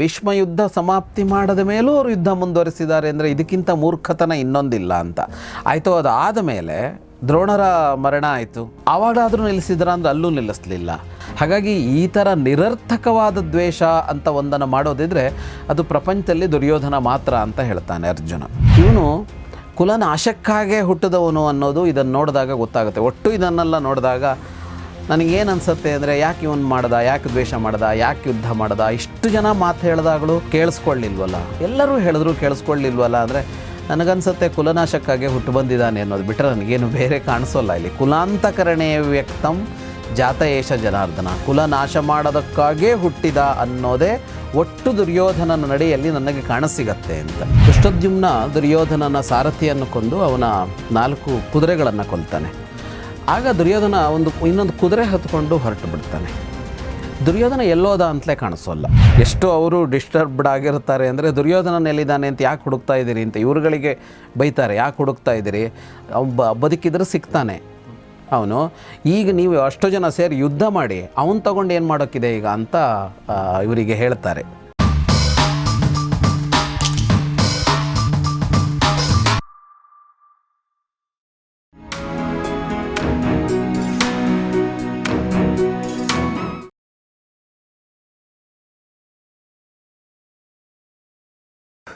ಭೀಷ್ಮ ಯುದ್ಧ ಸಮಾಪ್ತಿ ಮಾಡದ ಮೇಲೂ ಅವರು ಯುದ್ಧ ಮುಂದುವರಿಸಿದ್ದಾರೆ ಅಂದರೆ ಇದಕ್ಕಿಂತ ಮೂರ್ಖತನ ಇನ್ನೊಂದಿಲ್ಲ ಅಂತ. ಆಯಿತು, ಅದಾದ ಮೇಲೆ ದ್ರೋಣರ ಮರಣ ಆಯಿತು. ಆವಾಗಾದರೂ ನಿಲ್ಲಿಸಿದ್ರ ಅಂದ್ರೆ ಅಲ್ಲೂ ನಿಲ್ಲಿಸಲಿಲ್ಲ. ಹಾಗಾಗಿ ಈ ಥರ ನಿರರ್ಥಕವಾದ ದ್ವೇಷ ಅಂತ ಒಂದನ್ನು ಮಾಡೋದಿದ್ರೆ ಅದು ಪ್ರಪಂಚದಲ್ಲಿ ದುರ್ಯೋಧನ ಮಾತ್ರ ಅಂತ ಹೇಳ್ತಾನೆ ಅರ್ಜುನ. ಇವನು ಕುಲನಾಶಕ್ಕಾಗೇ ಹುಟ್ಟಿದವನು ಅನ್ನೋದು ಇದನ್ನು ನೋಡಿದಾಗ ಗೊತ್ತಾಗುತ್ತೆ. ಒಟ್ಟು ಇದನ್ನೆಲ್ಲ ನೋಡಿದಾಗ ನನಗೇನು ಅನ್ಸುತ್ತೆ ಅಂದರೆ ಯಾಕೆ ಇವನು ಮಾಡ್ದ, ಯಾಕೆ ದ್ವೇಷ ಮಾಡ್ದ, ಯಾಕೆ ಯುದ್ಧ ಮಾಡ್ದ? ಇಷ್ಟು ಜನ ಮಾತು ಹೇಳಿದಾಗಲೂ ಕೇಳಿಸ್ಕೊಳ್ಳಿಲ್ವಲ್ಲ? ಎಲ್ಲರೂ ಹೇಳಿದ್ರು ಕೇಳಿಸ್ಕೊಳ್ಳಿಲ್ವಲ್ಲ ಅಂದರೆ ನನಗನ್ಸುತ್ತೆ ಕುಲನಾಶಕ್ಕಾಗೆ ಹುಟ್ಟು ಬಂದಿದ್ದಾನೆ ಅನ್ನೋದು ಬಿಟ್ಟರೆ ನನಗೇನು ಬೇರೆ ಕಾಣಿಸೋಲ್ಲ ಇಲ್ಲಿ. ಕುಲಾಂತಕರಣೆ ವ್ಯಕ್ತಂ ಜಾತಯೇಶ ಜನಾರ್ದನ. ಕುಲ ನಾಶ ಮಾಡೋದಕ್ಕಾಗೇ ಹುಟ್ಟಿದ ಅನ್ನೋದೇ ಒಟ್ಟು ದುರ್ಯೋಧನನ ನಡೆಯಲ್ಲಿ ನನಗೆ ಕಾಣಸಿಗತ್ತೆ ಅಂತ. ದುಷ್ಟದ್ಯುಮ್ನ ದುರ್ಯೋಧನನ ಸಾರಥಿಯನ್ನು ಕೊಂದು ಅವನ ನಾಲ್ಕು ಕುದುರೆಗಳನ್ನು ಕೊಲ್ತಾನೆ. ಆಗ ದುರ್ಯೋಧನ ಒಂದು ಇನ್ನೊಂದು ಕುದುರೆ ಹತ್ಕೊಂಡು ಹೊರಟು ಬಿಡ್ತಾನೆ. ದುರ್ಯೋಧನ ಎಲ್ಲೋದ ಅಂತಲೇ ಕಾಣಿಸೋಲ್ಲ ಎಷ್ಟು ಅವರು ಡಿಸ್ಟರ್ಬ್ಡ್ ಆಗಿರ್ತಾರೆ ಅಂದರೆ ದುರ್ಯೋಧನ ಎಲ್ಲಿದ್ದಾನೆ ಅಂತ ಯಾಕೆ ಹುಡುಕ್ತಾ ಇದ್ದೀರಿ ಅಂತ ಇವರುಗಳಿಗೆ ಬೈತಾರೆ. ಯಾಕೆ ಹುಡುಕ್ತಾ ಇದ್ದೀರಿ? ಒಬ್ಬ ಬದುಕಿದ್ರೆ ಸಿಗ್ತಾನೆ ಅವನು ಈಗ ನೀವು ಅಷ್ಟು ಜನ ಸೇರಿ ಯುದ್ಧ ಮಾಡಿ, ಅವನು ತಗೊಂಡು ಏನು ಮಾಡೋಕ್ಕಿದೆ ಈಗ ಅಂತ ಇವರಿಗೆ ಹೇಳ್ತಾರೆ.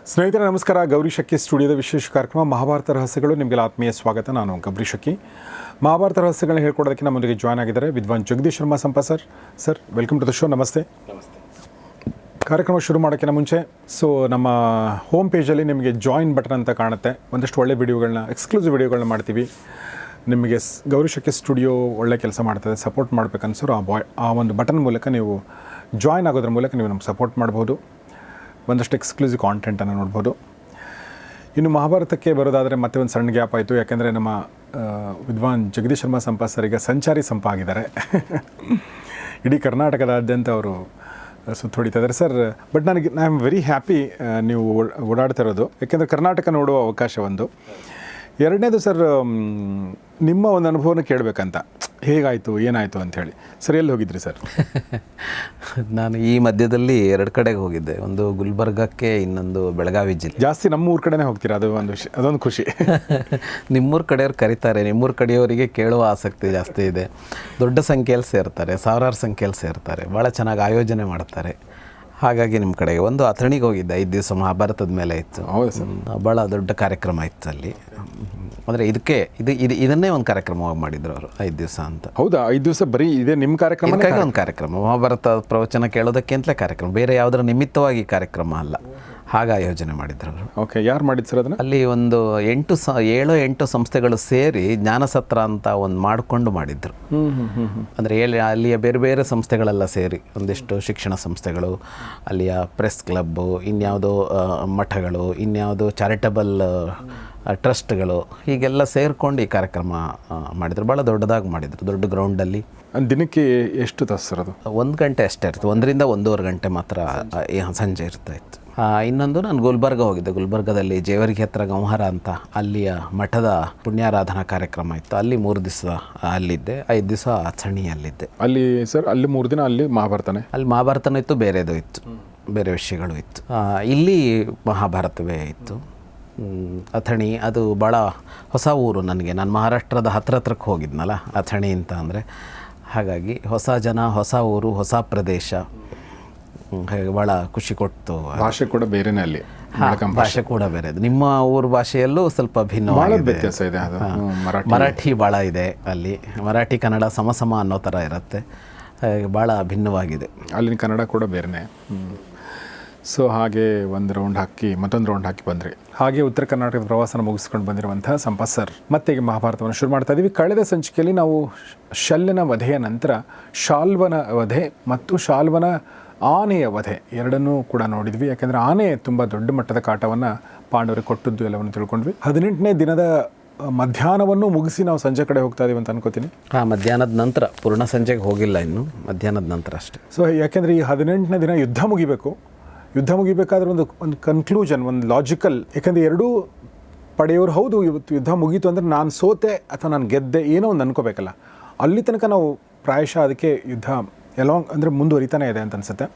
ಸ್ನೇಹಿತರೆ ನಮಸ್ಕಾರ. ಗೌರಿ ಶಕ್ಕಿ ಸ್ಟುಡಿಯೋದ ವಿಶೇಷ ಕಾರ್ಯಕ್ರಮ ಮಹಾಭಾರತ ರಹಸ್ಯಗಳು. ನಿಮಗೆಲ್ಲ ಆತ್ಮೀಯ ಸ್ವಾಗತ. ನಾನು ಗೌರಿ ಶಕ್ಕಿ ಮಹಾಭಾರತ ರಹಸ್ಯಗಳನ್ನ ಹೇಳ್ಕೊಡೋದಕ್ಕೆ ನಮ್ಮೊಂದಿಗೆ ಜಾಯ್ನ್ ಆಗಿದ್ದಾರೆ Vidwan Jagadish Sharma ಸಂಪ sir. Sir welcome to the show ನಮಸ್ತೆ. ಕಾರ್ಯಕ್ರಮ ಶುರು ಮಾಡೋಕ್ಕಿಂತ ಮುಂಚೆ ಸೊ ನಮ್ಮ ಹೋಮ್ ಪೇಜಲ್ಲಿ ನಿಮಗೆ ಜಾಯಿನ್ ಬಟನ್ ಅಂತ ಕಾಣುತ್ತೆ. ಒಂದಷ್ಟು ಒಳ್ಳೆ ವಿಡಿಯೋಗಳನ್ನ ಎಕ್ಸ್ಕ್ಲೂಸಿವ್ ವಿಡಿಯೋಗಳನ್ನ ಮಾಡ್ತೀವಿ. ನಿಮಗೆ ಸ್- ಗೌರಿ ಶಕ್ಕಿ ಸ್ಟುಡಿಯೋ ಒಳ್ಳೆ ಕೆಲಸ ಮಾಡ್ತದೆ. ಸಪೋರ್ಟ್ ಮಾಡ್ಬೇಕನ್ಸೋರು ಆ ಬಾಯ್ ಆ ಒಂದು ಬಟನ್ ಮೂಲಕ ನೀವು ಜಾಯ್ನ್ ಆಗೋದ್ರ ಮೂಲಕ ನೀವು ನಮ್ಗೆ ಸಪೋರ್ಟ್ ಮಾಡ್ಬೋದು. ಒಂದಷ್ಟು ಎಕ್ಸ್ಕ್ಲೂಸಿವ್ ಕಾಂಟೆಂಟನ್ನು ನೋಡ್ಬೋದು. ಇನ್ನು ಮಹಾಭಾರತಕ್ಕೆ ಬರೋದಾದರೆ ಮತ್ತೆ ಒಂದು ಸಣ್ಣ ಗ್ಯಾಪ್ ಆಯಿತು. ಯಾಕೆಂದರೆ ನಮ್ಮ ವಿದ್ವಾನ್ ಜಗದೀಶ್ ಶರ್ಮಾ ಸಂಪ ಸರ್ ಈಗ ಸಂಚಾರಿ ಸಂಪ ಆಗಿದ್ದಾರೆ. ಇಡೀ ಕರ್ನಾಟಕದಾದ್ಯಂತ ಅವರು ಸುತ್ತೊಡಿತಾ ಇದ್ದಾರೆ ಸರ್. ಬಟ್ ನನಗೆ ಐ ಆಮ್ ವೆರಿ ಹ್ಯಾಪಿ ನೀವು ಓಡ್- ಓಡಾಡ್ತಾ ಇರೋದು. ಯಾಕೆಂದರೆ ಕರ್ನಾಟಕ ನೋಡುವ ಅವಕಾಶ ಒಂದು. ಎರಡನೇದು ಸರ್ ನಿಮ್ಮ ಒಂದು ಅನುಭವನ ಕೇಳಬೇಕಂತ. ಹೇಗಾಯಿತು ಏನಾಯಿತು ಅಂಥೇಳಿ ಸರ್ ಎಲ್ಲಿ ಹೋಗಿದ್ರಿ ಸರ್? ನಾನು ಈ ಮಧ್ಯದಲ್ಲಿ ಎರಡು ಕಡೆಗೆ ಹೋಗಿದ್ದೆ. ಒಂದು ಗುಲ್ಬರ್ಗಕ್ಕೆ ಇನ್ನೊಂದು ಬೆಳಗಾವಿ ಜಿಲ್ಲೆ. ಜಾಸ್ತಿ ನಮ್ಮ ಊರ ಕಡೆನೇ ಹೋಗ್ತೀರಾ? ಅದು ಒಂದು ವಿಷಯ ಅದೊಂದು ಖುಷಿ. ನಿಮ್ಮೂರ ಕಡೆಯವ್ರು ಕರೀತಾರೆ. ನಿಮ್ಮೂರ ಕಡೆಯವರಿಗೆ ಕೇಳುವ ಆಸಕ್ತಿ ಜಾಸ್ತಿ ಇದೆ. ದೊಡ್ಡ ಸಂಖ್ಯೆಯಲ್ಲಿ ಸೇರ್ತಾರೆ ಸಾವಿರಾರು ಸಂಖ್ಯೆಯಲ್ಲಿ ಸೇರ್ತಾರೆ. ಭಾಳ ಚೆನ್ನಾಗಿ ಆಯೋಜನೆ ಮಾಡ್ತಾರೆ. ಹಾಗಾಗಿ ನಿಮ್ಮ ಕಡೆಗೆ ಒಂದು ಅಥಣಿಗೆ ಹೋಗಿದ್ದೆ ಐದು ದಿವಸ ಮಹಾಭಾರತದ ಮೇಲೆ ಇತ್ತು. ಭಾಳ ದೊಡ್ಡ ಕಾರ್ಯಕ್ರಮ ಇತ್ತು ಅಲ್ಲಿ. ಅಂದರೆ ಇದಕ್ಕೆ ಇದು ಇದು ಇದನ್ನೇ ಒಂದು ಕಾರ್ಯಕ್ರಮವಾಗಿ ಮಾಡಿದ್ರು ಅವರು ಐದು ದಿವಸ ಅಂತ. ಹೌದಾ? ಐದು ದಿವಸ ಬರೀ ಇದೆ ನಿಮ್ಮ ಕಾರ್ಯಕ್ರಮ ಒಂದು ಕಾರ್ಯಕ್ರಮ. ಮಹಾಭಾರತ ಪ್ರವಚನ ಕೇಳೋದಕ್ಕೆ ಅಂತಲೇ ಕಾರ್ಯಕ್ರಮ. ಬೇರೆ ಯಾವುದರ ನಿಮಿತ್ತವಾಗಿ ಕಾರ್ಯಕ್ರಮ ಅಲ್ಲ. ಹಾಗೆ ಆಯೋಜನೆ ಮಾಡಿದ್ರು ಅವರು. ಓಕೆ ಯಾರು ಮಾಡಿದ್ದು ಸರ್ ಅದನ್ನು? ಅಲ್ಲಿ ಒಂದು ಎಂಟು ಸ ಏಳು ಎಂಟು ಸಂಸ್ಥೆಗಳು ಸೇರಿ ಜ್ಞಾನಸತ್ರ ಅಂತ ಒಂದು ಮಾಡಿಕೊಂಡು ಮಾಡಿದ್ರು. ಅಂದರೆ ಹೇಳಿ ಅಲ್ಲಿಯ ಬೇರೆ ಬೇರೆ ಸಂಸ್ಥೆಗಳೆಲ್ಲ ಸೇರಿ ಒಂದಿಷ್ಟು ಶಿಕ್ಷಣ ಸಂಸ್ಥೆಗಳು ಅಲ್ಲಿಯ ಪ್ರೆಸ್ ಕ್ಲಬ್ಬು ಇನ್ಯಾವುದೋ ಮಠಗಳು ಇನ್ಯಾವುದೋ ಚಾರಿಟಬಲ್ ಟ್ರಸ್ಟ್ಗಳು ಹೀಗೆಲ್ಲ ಸೇರಿಕೊಂಡು ಈ ಕಾರ್ಯಕ್ರಮ ಮಾಡಿದರು. ಭಾಳ ದೊಡ್ಡದಾಗಿ ಮಾಡಿದರು ದೊಡ್ಡ ಗ್ರೌಂಡಲ್ಲಿ. ದಿನಕ್ಕೆ ಎಷ್ಟು ತಾಸು ಸರ್ ಅದು? ಒಂದು ಗಂಟೆ ಅಷ್ಟೇ ಇರ್ತದೆ ಒಂದರಿಂದ ಒಂದೂವರೆ ಗಂಟೆ ಮಾತ್ರ ಸಂಜೆ ಇರ್ತಾ ಇತ್ತು. ಇನ್ನೊಂದು ನಾನು ಗುಲ್ಬರ್ಗ ಹೋಗಿದ್ದೆ. ಗುಲ್ಬರ್ಗದಲ್ಲಿ ಜೇವರ್ಗಿ ಹತ್ರ ಗಂಹರ ಅಂತ ಅಲ್ಲಿಯ ಮಠದ ಪುಣ್ಯಾರಾಧನಾ ಕಾರ್ಯಕ್ರಮ ಇತ್ತು. ಅಲ್ಲಿ ಮೂರು ದಿವಸ ಅಲ್ಲಿದ್ದೆ ಐದು ದಿವಸ ಚಣಿಯಲ್ಲಿದ್ದೆ ಅಲ್ಲಿ ಸರ್ ಅಲ್ಲಿ ಮೂರು ದಿನ ಅಲ್ಲಿ ಮಹಾಭಾರತನೇ? ಅಲ್ಲಿ ಮಹಾಭಾರತನೂ ಇತ್ತು ಬೇರೆದು ಇತ್ತು. ಬೇರೆ ವಿಷಯಗಳು ಇತ್ತು. ಇಲ್ಲಿ ಮಹಾಭಾರತವೇ ಇತ್ತು. ಅಥಣಿ ಅದು ಭಾಳ ಹೊಸ ಊರು ನನಗೆ. ನಾನು ಮಹಾರಾಷ್ಟ್ರದ ಹತ್ರ ಹತ್ರಕ್ಕೆ ಹೋಗಿದ್ನಲ್ಲ ಅಥಣಿ ಅಂತ ಅಂದರೆ. ಹಾಗಾಗಿ ಹೊಸ ಜನ ಹೊಸ ಊರು ಹೊಸ ಪ್ರದೇಶ. ಹಾಗೆ ಭಾಳ ಖುಷಿ ಕೊಟ್ಟು ಭಾಷೆ ಕೂಡ ಬೇರೆನೇ ಅಲ್ಲಿ. ಭಾಷೆ. ಕೂಡ ಬೇರೆ. ನಿಮ್ಮ ಊರ ಭಾಷೆಯಲ್ಲೂ ಸ್ವಲ್ಪ ಭಿನ್ನ ವ್ಯತ್ಯಾಸ ಇದೆ ಮರಾಠಿ. ಮರಾಠಿ ಭಾಳ ಇದೆ ಅಲ್ಲಿ. ಮರಾಠಿ ಕನ್ನಡ ಸಮಸಮ ಅನ್ನೋ ಥರ ಇರುತ್ತೆ. ಹಾಗೆ ಭಾಳ ಭಿನ್ನವಾಗಿದೆ. ಅಲ್ಲಿನ ಕನ್ನಡ ಕೂಡ ಬೇರೆನೇ. ಸೊ ಹಾಗೆ ಒಂದು ರೌಂಡ್ ಹಾಕಿ ಮತ್ತೊಂದು ರೌಂಡ್ ಹಾಕಿ ಬಂದ್ರಿ. ಹಾಗೆ ಉತ್ತರ ಕರ್ನಾಟಕದ ಪ್ರವಾಸನ ಮುಗಿಸ್ಕೊಂಡು ಬಂದಿರುವಂತಹ ಸಂಪತ್ ಸರ್. ಮತ್ತೆ ಈಗ ಮಹಾಭಾರತವನ್ನು ಶುರು ಮಾಡ್ತಾ ಇದ್ದೀವಿ ಕಳೆದ ಸಂಚಿಕೆಯಲ್ಲಿ ನಾವು ಶಲ್ಯನ ವಧೆಯ ನಂತರ ಶಾಲ್ವನ ವಧೆ ಮತ್ತು ಶಾಲ್ವನ ಆನೆಯ ವಧೆ ಎರಡನ್ನೂ ಕೂಡ ನೋಡಿದ್ವಿ. ಯಾಕೆಂದರೆ ಆನೆ ತುಂಬ ದೊಡ್ಡ ಮಟ್ಟದ ಕಾಟವನ್ನು ಪಾಂಡವರಿಗೆ ಕೊಟ್ಟದ್ದು ಎಲ್ಲವನ್ನು ತಿಳ್ಕೊಂಡ್ವಿ. ಹದಿನೆಂಟನೇ ದಿನದ ಮಧ್ಯಾಹ್ನವನ್ನು ಮುಗಿಸಿ ನಾವು ಸಂಜೆ ಕಡೆ ಹೋಗ್ತಾ ಇದೀವಿ ಅಂತ ಅನ್ಕೋತೀನಿ. ಹಾಂ ಮಧ್ಯಾಹ್ನದ ನಂತರ ಪೂರ್ಣ ಸಂಜೆಗೆ ಹೋಗಿಲ್ಲ ಇನ್ನು. ಮಧ್ಯಾಹ್ನದ ನಂತರ ಅಷ್ಟೇ. ಸೊ ಯಾಕೆಂದರೆ ಈ ಹದಿನೆಂಟನೇ ದಿನ ಯುದ್ಧ ಮುಗಿಬೇಕು. ಯುದ್ಧ ಮುಗಿಬೇಕಾದ್ರೆ ಒಂದು ಒಂದು ಕನ್ಕ್ಲೂಷನ್ ಒಂದು ಲಾಜಿಕಲ್ ಯಾಕೆಂದರೆ ಎರಡೂ ಪಡೆಯೋರು ಹೌದು ಇವತ್ತು ಯುದ್ಧ ಮುಗೀತು ಅಂದರೆ ನಾನು ಸೋತೆ ಅಥವಾ ನಾನು ಗೆದ್ದೆ ಏನೋ ಒಂದು ಅನ್ಕೋಬೇಕಲ್ಲ. ಅಲ್ಲಿ ತನಕ ನಾವು ಪ್ರಾಯಶಃ ಅದಕ್ಕೆ ಯುದ್ಧ ಎಲಾಂಗ್ ಅಂದರೆ ಮುಂದುವರಿತಾನೆ ಇದೆ ಅಂತ ಅನ್ಸುತ್ತೆ.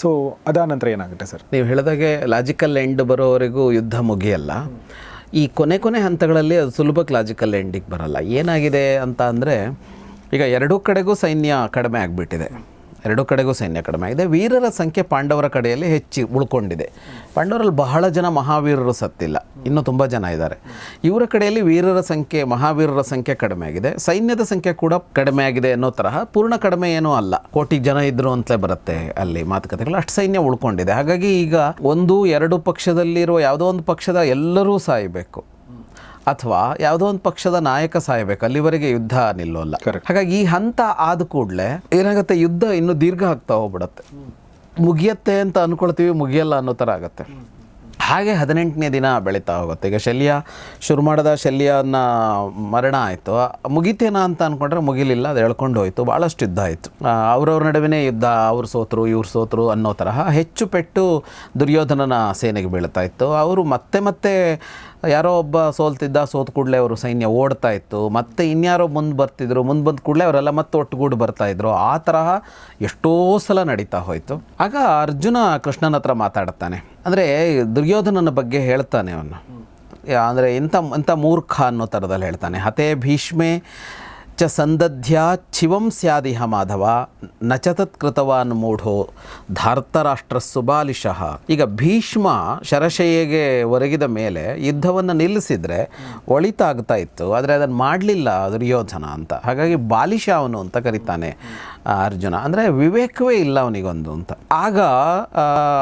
ಸೊ ಅದಾದ ನಂತರ ಏನಾಗುತ್ತೆ ಸರ್? ನೀವು ಹೇಳಿದಾಗೆ ಲಾಜಿಕಲ್ ಎಂಡ್ ಬರೋವರೆಗೂ ಯುದ್ಧ ಮುಗಿಯಲ್ಲ. ಈ ಕೊನೆ ಕೊನೆ ಹಂತಗಳಲ್ಲಿ ಅದು ಸುಲಭಕ್ಕೆ ಲಾಜಿಕಲ್ ಎಂಡಿಗೆ ಬರಲ್ಲ. ಏನಾಗಿದೆ ಅಂತ ಅಂದರೆ, ಈಗ ಎರಡೂ ಕಡೆಗೂ ಸೈನ್ಯ ಕಡಿಮೆ ಆಗಿಬಿಟ್ಟಿದೆ. ಎರಡೂ ಕಡೆಗೂ ಸೈನ್ಯ ಕಡಿಮೆ ಆಗಿದೆ. ವೀರರ ಸಂಖ್ಯೆ ಪಾಂಡವರ ಕಡೆಯಲ್ಲಿ ಹೆಚ್ಚಿ ಉಳ್ಕೊಂಡಿದೆ. ಪಾಂಡವರಲ್ಲಿ ಬಹಳ ಜನ ಮಹಾವೀರರು ಸತ್ತಿಲ್ಲ. ಇನ್ನೂ ತುಂಬ ಜನ ಇದ್ದಾರೆ. ಇವರ ಕಡೆಯಲ್ಲಿ ವೀರರ ಸಂಖ್ಯೆ, ಮಹಾವೀರರ ಸಂಖ್ಯೆ ಕಡಿಮೆ ಆಗಿದೆ. ಸೈನ್ಯದ ಸಂಖ್ಯೆ ಕೂಡ ಕಡಿಮೆ ಆಗಿದೆ ಅನ್ನೋ ತರಹ ಪೂರ್ಣ ಕಡಿಮೆ ಏನೂ ಅಲ್ಲ. ಕೋಟಿ ಜನ ಇದ್ರು ಅಂತಲೇ ಬರುತ್ತೆ ಅಲ್ಲಿ ಮಾತುಕತೆಗಳು. ಅಷ್ಟು ಸೈನ್ಯ ಉಳ್ಕೊಂಡಿದೆ. ಹಾಗಾಗಿ ಈಗ ಒಂದು, ಎರಡು ಪಕ್ಷದಲ್ಲಿರುವ ಯಾವುದೋ ಒಂದು ಪಕ್ಷದ ಎಲ್ಲರೂ ಸಾಯಬೇಕು. ಅಥವಾ ಯಾವುದೋ ಒಂದು ಪಕ್ಷದ ನಾಯಕ ಸಾಯಬೇಕು ಅಲ್ಲಿವರೆಗೆ ಯುದ್ಧ ನಿಲ್ಲೋಲ್ಲ. ಹಾಗಾಗಿ ಈ ಹಂತ ಆದ ಕೂಡಲೇ ಏನಾಗುತ್ತೆ ಯುದ್ಧ ಇನ್ನು ದೀರ್ಘ ಆಗ್ತಾ ಹೋಗ್ಬಿಡತ್ತೆ. ಮುಗಿಯತ್ತೆ ಅಂತ ಅನ್ಕೊಳ್ತೀವಿ ಮುಗಿಯಲ್ಲ ಅನ್ನೋ ಥರ ಆಗುತ್ತೆ. ಹಾಗೆ ಹದಿನೆಂಟನೇ ದಿನ ಬೆಳೀತಾ ಹೋಗುತ್ತೆ. ಈಗ ಶಲ್ಯ ಶುರು ಮಾಡಿದ ಶಲ್ಯನ ಮರಣ ಆಯಿತು. ಮುಗಿತೇನಾ ಅಂತ ಅನ್ಕೊಂಡ್ರೆ ಮುಗಿಲಿಲ್ಲ ಅದು ಎಳ್ಕೊಂಡು ಹೋಯಿತು ಭಾಳಷ್ಟು ಯುದ್ಧ ಆಯಿತು. ಅವ್ರವ್ರ ನಡುವೆ ಯುದ್ಧ ಅವ್ರು ಸೋತರು ಇವ್ರು ಸೋತರು ಅನ್ನೋ ತರಹ ಹೆಚ್ಚು ಪೆಟ್ಟು ದುರ್ಯೋಧನನ ಸೇನೆಗೆ ಬೀಳ್ತಾ ಇತ್ತು. ಅವರು ಮತ್ತೆ ಮತ್ತೆ ಯಾರೋ ಒಬ್ಬ ಸೋಲ್ತಿದ್ದ ಸೋತ ಕೂಡಲೇ ಅವರು ಸೈನ್ಯ ಓಡ್ತಾ ಇತ್ತು. ಮತ್ತೆ ಇನ್ಯಾರೋ ಮುಂದೆ ಬರ್ತಿದ್ರು, ಮುಂದೆ ಬಂದ ಕೂಡಲೇ ಅವರೆಲ್ಲ ಮತ್ತೆ ಒಟ್ಟುಗೂಡು ಬರ್ತಾ ಇದ್ರು. ಆ ತರಹ ಎಷ್ಟೋ ಸಲ ನಡೀತಾ ಹೋಯಿತು. ಆಗ ಅರ್ಜುನ ಕೃಷ್ಣನ ಹತ್ರ ಮಾತಾಡ್ತಾನೆ. ಅಂದರೆ ದುರ್ಯೋಧನನ ಬಗ್ಗೆ ಹೇಳ್ತಾನೆ ಅವನು. ಅಂದರೆ ಇಂಥ ಇಂಥ ಮೂರ್ಖ ಅನ್ನೋ ಥರದಲ್ಲಿ ಹೇಳ್ತಾನೆ. ಹತೇ ಭೀಷ್ಮೆ ಚ ಸಂದಧ್ಯಾ ಚಿವಂ ಸ್ಯಾದಿಹ ಮಾಧವ ನ ಚ ತತ್ಕೃತವಾನ್ ಮೂಢೋ ಧಾರ್ತರಾಷ್ಟ್ರ ಸುಬಾಲಿಶಃ ಈಗ ಭೀಷ್ಮ ಶರಶಯ್ಯಗೆ ಒರಗಿದ ಮೇಲೆ ಯುದ್ಧವನ್ನು ನಿಲ್ಲಿಸಿದರೆ ಒಳಿತಾಗ್ತಾ ಇತ್ತು, ಆದರೆ ಅದನ್ನು ಮಾಡಲಿಲ್ಲ ದುರ್ಯೋಧನ ಅಂತ. ಹಾಗಾಗಿ ಬಾಲಿಶ ಅವನು ಅಂತ ಕರೀತಾನೆ. ಅರ್ಜುನ. ಅಂದರೆ ವಿವೇಕವೇ ಇಲ್ಲ ಅವನಿಗೊಂದು ಅಂತ. ಆಗ